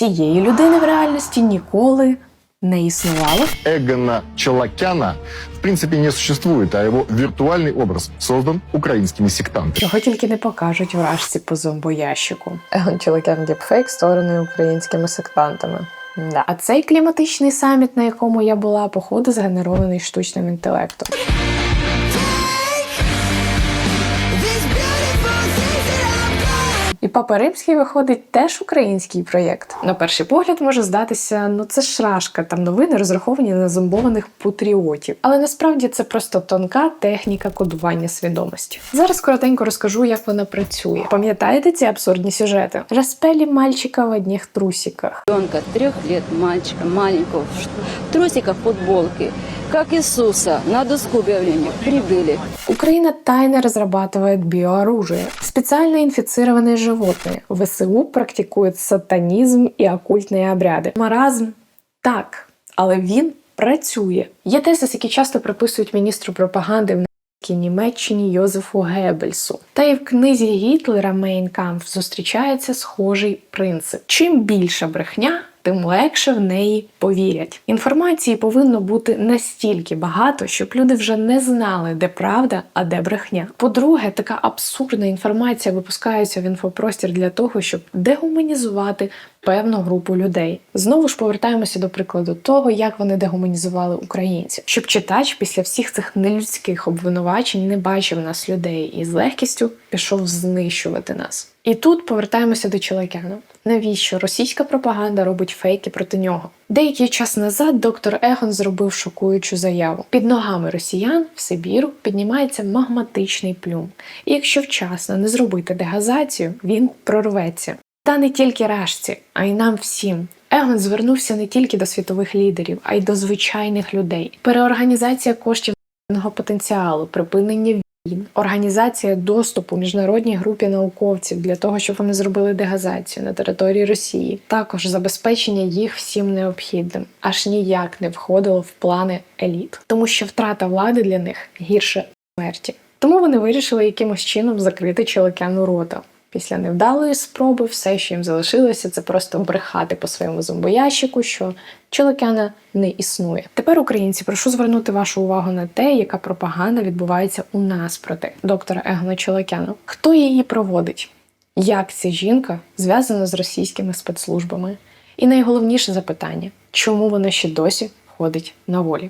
цієї людини в реальності ніколи не існувало. Эгона Челакяна в принципе не существует, а его виртуальный образ создан украинскими сектантами. Чого тільки не покажуть вражці по зомбоящику. Егон Чолокян діпфейк створений українськими сектантами. Да. А цей кліматичний саміт, на якому я була, походу згенерований штучним інтелектом. І Папа Римський виходить теж український проєкт. На перший погляд може здатися, ну це ж рашка, там новини розраховані на зомбованих патріотів. Але насправді це просто тонка техніка кодування свідомості. Зараз коротенько розкажу, як вона працює. Пам'ятаєте ці абсурдні сюжети? Распелі мальчика в одних трусиках. ребенка трех лет, мальчика маленького, в трусиках, футболке, как Иисуса на доску объявления прибыли. Украина тайно разрабатывает биооружие. Специально инфицированные животные. ВСУ практикует сатанізм і окультні обряди. Маразм так, але він працює. Є тезис, які часто приписують міністру пропаганди в нацистській Німеччині Йозефу Геббельсу. Та і в книзі Гітлера Мейн Кампф зустрічається схожий принцип: чим більша брехня. Тим легше в неї повірять. Інформації повинно бути настільки багато, щоб люди вже не знали, де правда, а де брехня. По-друге, така абсурдна інформація випускається в інфопростір для того, щоб дегуманізувати певну групу людей. Знову ж повертаємося до прикладу того, як вони дегуманізували українців, щоб читач після всіх цих нелюдських обвинувачень не бачив нас людей і з легкістю пішов знищувати нас. І тут повертаємося до Челекяна. Навіщо російська пропаганда робить фейки проти нього? Деякий час назад доктор Егон зробив шокуючу заяву: під ногами росіян в Сибіру піднімається магматичний плюм. І якщо вчасно не зробити дегазацію, він прорветься. Та не тільки рашці, а й нам всім. Егон звернувся не тільки до світових лідерів, а й до звичайних людей. Переорганізація коштів потенціалу, припинення війн, організація доступу міжнародній групі науковців для того, щоб вони зробили дегазацію на території Росії, також забезпечення їх всім необхідним, аж ніяк не входило в плани еліт, тому що втрата влади для них гірше смерті. Тому вони вирішили якимось чином закрити чоловікяну рота. Після невдалої спроби все, що їм залишилося, це просто брехати по своєму зомбоящику, що Чолокяна не існує. Тепер, українці, прошу звернути вашу увагу на те, яка пропаганда відбувається у нас проти доктора Егона Чолокяна. Хто її проводить? Як ця жінка зв'язана з російськими спецслужбами? І найголовніше запитання: чому вона ще досі ходить на волі?